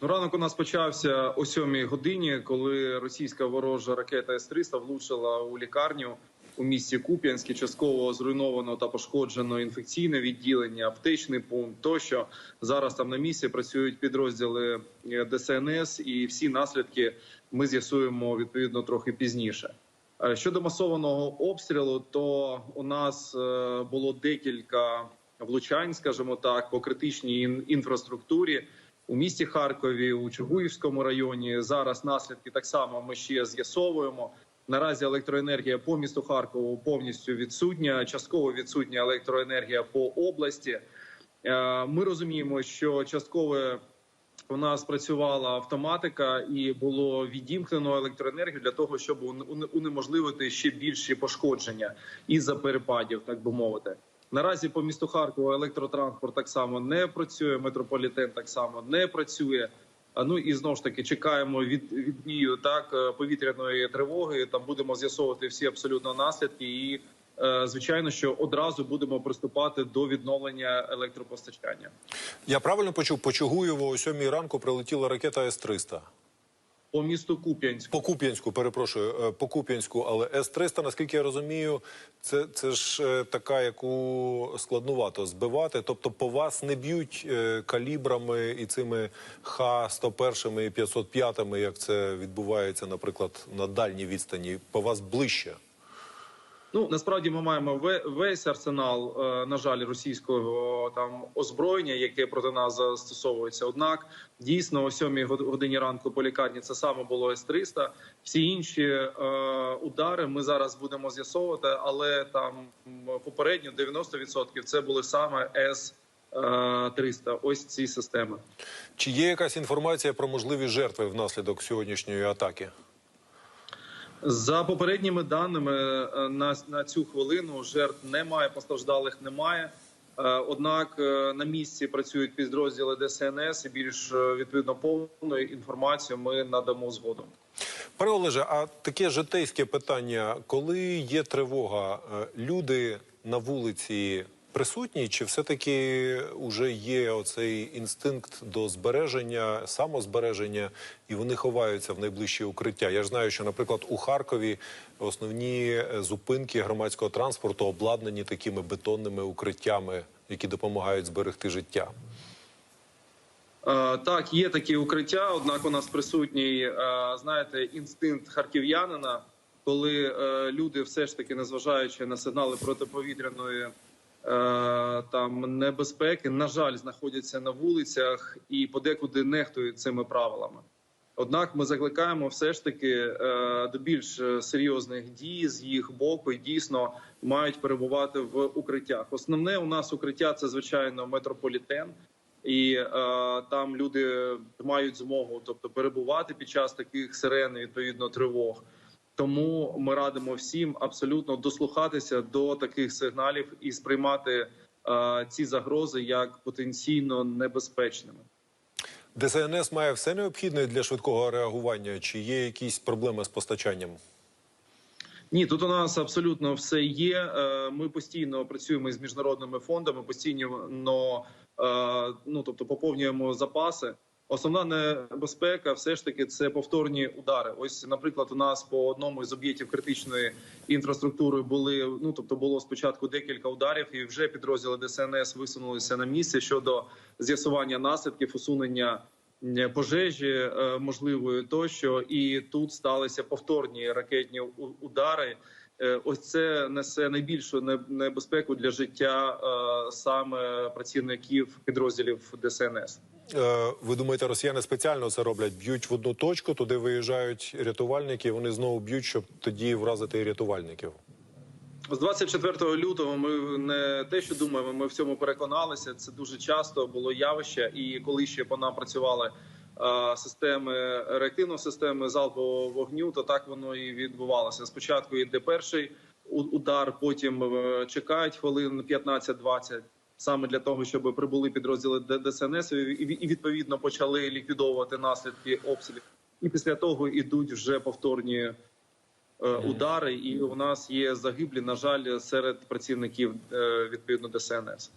Ранок у нас почався о 7 годині, коли російська ворожа ракета С-300 влучила у лікарню у місті Куп'янськ. і Частково зруйновано та пошкоджено інфекційне відділення, аптечний пункт. Тощо зараз там на місці працюють підрозділи е, ДСНС, і всі наслідки ми з'ясуємо відповідно трохи пізніше. Е, Щодо масованого обстрілу, то у нас е, було декілька влучань, скажімо так, по критичній інфраструктурі у місті Харкові, у Чугуївському районі. Зараз наслідки так само ми ще з'ясовуємо. Наразі електроенергія по місту Харкову повністю відсутня. Частково відсутня електроенергія по області. Е, Ми розуміємо, що частково у нас працювала автоматика і було відімкнено електроенергію для того, щоб уне- уне- унеможливити ще більші пошкодження із-за перепадів, так би мовити. Наразі по місту Харкова електротранспорт так само не працює. Метрополітен так само не працює. Ну і знову ж таки чекаємо від відбію так е, повітряної тривоги. Там будемо з'ясовувати всі абсолютно наслідки, і е, звичайно, що одразу будемо приступати до відновлення електропостачання. Я правильно почув, по Чугуєву о 7 ранку прилетіла ракета С-300. По місту Куп'янську. По Куп'янську, перепрошую, е, по Куп'янську, але С-300, наскільки я розумію, це, це ж е, така, яку складнувато збивати. Тобто по вас не б'ють е, калібрами і цими Х-101 і 505, як це відбувається, наприклад, на дальній відстані. По вас ближче. Ну насправді ми маємо ве- весь арсенал, е, на жаль, російського там озброєння, яке проти нас застосовується. Однак дійсно о 7 год- годині ранку по лікарні це саме було С-300. Всі інші е, удари ми зараз будемо з'ясовувати, але там попередньо 90% це були саме С-300. Ось ці системи. Чи є якась інформація про можливі жертви внаслідок сьогоднішньої атаки? За попередніми даними е, на, на цю хвилину жертв немає, постраждалих немає. Е, Однак е, на місці працюють підрозділи ДСНС і більш відповідно повну інформацію ми надамо згодом. Пане Олеже, а таке житейське питання: коли є тривога, люди на вулиці присутні, чи все-таки вже є оцей інстинкт до збереження, самозбереження, і вони ховаються в найближчі укриття? Я ж знаю, що, наприклад, у Харкові основні е, зупинки громадського транспорту обладнані такими бетонними укриттями, які допомагають зберегти життя. Е, Так, є такі укриття. Однак у нас присутній, е, знаєте, інстинкт харків'янина, коли люди, все ж таки, незважаючи на сигнали протиповітряної там небезпеки, на жаль, знаходяться на вулицях і подекуди нехтують цими правилами. Однак ми закликаємо все ж таки е, до більш е, серйозних дій з їх боку і дійсно мають перебувати в укриттях. Основне у нас укриття це звичайно метрополітен, і е, там люди мають змогу, тобто перебувати під час таких сирен, відповідно тривог. Тому ми радимо всім абсолютно дослухатися до таких сигналів і сприймати е, ці загрози як потенційно небезпечними. ДСНС має все необхідне для швидкого реагування, чи є якісь проблеми з постачанням? Ні, тут у нас абсолютно все є. Е, Ми постійно працюємо з міжнародними фондами, постійно е, ну тобто поповнюємо запаси. Основна небезпека, все ж таки, це повторні удари. Ось, наприклад, у нас по одному з об'єктів критичної інфраструктури були. Ну тобто, було спочатку декілька ударів, і вже підрозділи ДСНС висунулися на місце щодо з'ясування наслідків усунення е, пожежі е, можливої тощо. І тут сталися повторні ракетні удари. Е, Ось це несе найбільшу небезпеку для життя е, саме працівників підрозділів ДСНС. Е, Ви думаєте, росіяни спеціально це роблять? Б'ють в одну точку, туди виїжджають рятувальники, вони знову б'ють, щоб тоді вразити і рятувальників. З 24 лютого ми не те, що думаємо, ми в цьому переконалися. Це дуже часто було явище, і коли ще по нам працювали системи реактивної системи залпового вогню, то так воно і відбувалося. Спочатку йде перший удар, потім е, чекають хвилин 15-20, саме для того, щоб прибули підрозділи ДСНС і відповідно почали ліквідовувати наслідки обстрілів. І після того ідуть вже повторні е, удари, і у нас є загиблі, на жаль, серед працівників е, відповідно ДСНС.